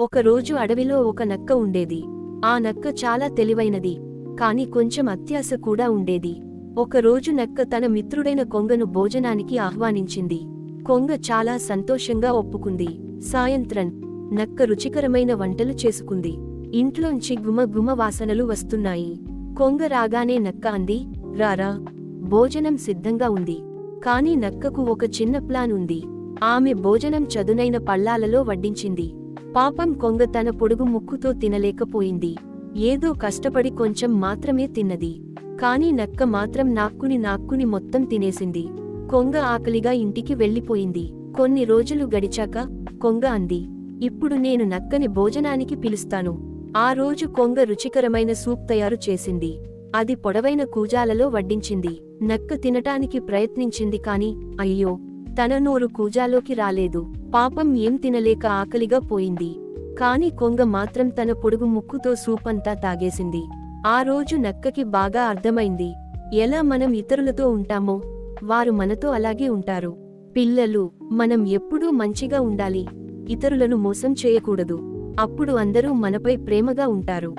ఒకరోజు అడవిలో ఒక నక్క ఉండేది. ఆ నక్క చాలా తెలివైనది కాని కొంచెం అత్యాశ కూడా ఉండేది. ఒకరోజు నక్క తన మిత్రుడైన కొంగను భోజనానికి ఆహ్వానించింది. కొంగ చాలా సంతోషంగా ఒప్పుకుంది. సాయంత్రం నక్క రుచికరమైన వంటలు చేసుకుంది. ఇంట్లోంచి గుమ గుమ వాసనలు వస్తున్నాయి. కొంగ రాగానే నక్క అంది రారా భోజనం సిద్ధంగా ఉంది. కాని నక్కకు ఒక చిన్న ప్లాన్ ఉంది. ఆమె భోజనం చదునైన పళ్ళాలలో వడ్డించింది. పాపం కొంగ తన పొడుగు ముక్కుతో తినలేకపోయింది. ఏదో కష్టపడి కొంచెం మాత్రమే తిన్నది. కాని నక్క మాత్రం నాక్కుని నాక్కుని మొత్తం తినేసింది. కొంగ ఆకలిగా ఇంటికి వెళ్ళిపోయింది. కొన్ని రోజులు గడిచాక కొంగ అంది ఇప్పుడు నేను నక్కని భోజనానికి పిలుస్తాను. ఆ రోజు కొంగ రుచికరమైన సూప్ తయారు చేసింది. అది పొడవైన కూజాలలో వడ్డించింది. నక్క తినటానికి ప్రయత్నించింది కాని అయ్యో తన నోరు కూజాలోకి రాలేదు. పాపం ఏం తినలేక ఆకలిగా పోయింది. కాని కొంగ మాత్రం తన పొడుగు ముక్కుతో సూపంతా తాగేసింది. ఆ రోజు నక్కకి బాగా అర్థమైంది. ఎలా మనం ఇతరులతో ఉంటామో వారు మనతో అలాగే ఉంటారు. పిల్లలు మనం ఎప్పుడూ మంచిగా ఉండాలి. ఇతరులను మోసం చేయకూడదు. అప్పుడు అందరూ మనపై ప్రేమగా ఉంటారు.